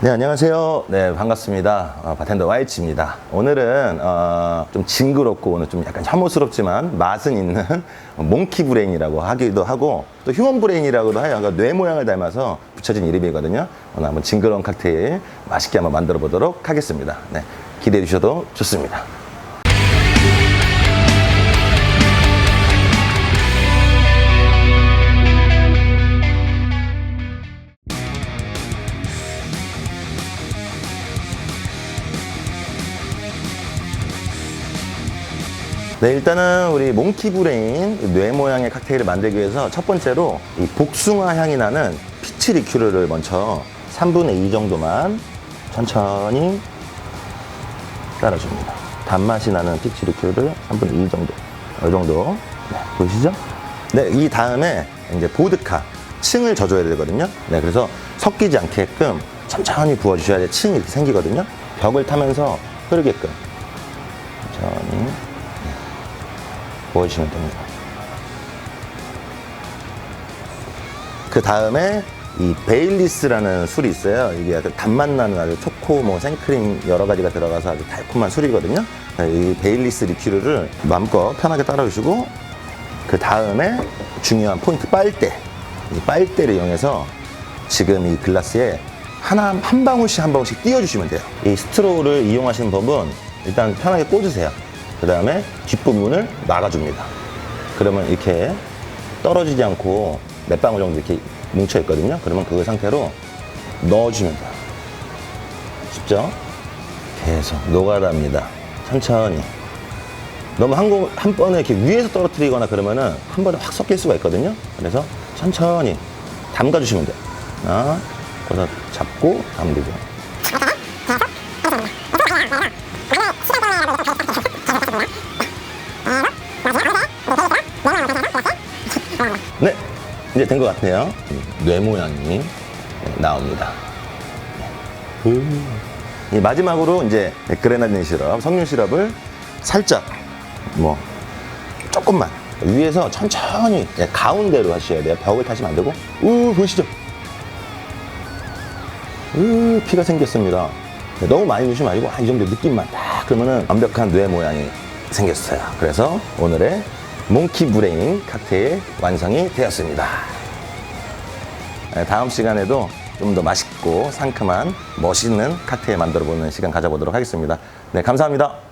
네, 안녕하세요. 네, 반갑습니다. 어, 바텐더 와이치입니다. 오늘은 어, 좀 징그럽고 오늘 좀 약간 혐오스럽지만 맛은 있는 몽키 브레인이라고 하기도 하고 또 휴먼 브레인이라고도 해요. 그러니까 뇌 모양을 닮아서 붙여진 이름이거든요. 오늘 한번 징그러운 칵테일 맛있게 한번 만들어 보도록 하겠습니다. 네, 기대해 주셔도 좋습니다. 네, 일단은 우리 몽키 브레인 뇌 모양의 칵테일을 만들기 위해서 첫 번째로 이 복숭아 향이 나는 피치 리큐르를 먼저 3분의 2 정도만 천천히 따라줍니다. 단맛이 나는 피치 리큐르를 3분의 2 정도. 이 정도. 네, 보이시죠? 네, 이 다음에 이제 보드카. 층을 져줘야 되거든요. 네, 그래서 섞이지 않게끔 천천히 부어주셔야 돼. 층이 이렇게 생기거든요. 벽을 타면서 흐르게끔. 천천히. 부어주시면 됩니다. 그 다음에 이 베일리스라는 술이 있어요. 이게 약간 단맛 나는 아주 초코, 뭐 생크림 여러 가지가 들어가서 아주 달콤한 술이거든요. 네, 이 베일리스 리큐르를 마음껏 편하게 따라주시고 그 다음에 중요한 포인트 빨대. 이 빨대를 이용해서 지금 이 글라스에 하나 한 방울씩 한 방울씩 띄워주시면 돼요. 이 스트로우를 이용하시는 법은 일단 편하게 꽂으세요. 그 다음에 뒷부분을 막아줍니다. 그러면 이렇게 떨어지지 않고 몇 방울 정도 이렇게 뭉쳐 있거든요. 그러면 그 상태로 넣어주면 돼요. 쉽죠? 계속 녹아답니다. 천천히. 너무 한, 공, 한 번에 이렇게 위에서 떨어뜨리거나 그러면은 한 번에 확 섞일 수가 있거든요. 그래서 천천히 담가주시면 돼요. 아, 거기서 잡고 담그고. 네, 이제 된 것 같아요. 뇌 모양이 나옵니다. 음. 이 마지막으로 이제 그레나딘 시럽, 석류 시럽을 살짝 뭐 조금만 위에서 천천히 예, 가운데로 하셔야 돼요. 벽을 타시면 안 되고. 우 보시죠. 우 피가 생겼습니다. 네, 너무 많이 넣으시면 아니고 한이 정도 느낌만 딱 그러면은 완벽한 뇌 모양이 생겼어요. 그래서 오늘의 몽키 브레인 칵테일 완성이 되었습니다. 네, 다음 시간에도 좀 더 맛있고 상큼한 멋있는 칵테일 만들어 보는 시간 가져보도록 하겠습니다. 네, 감사합니다.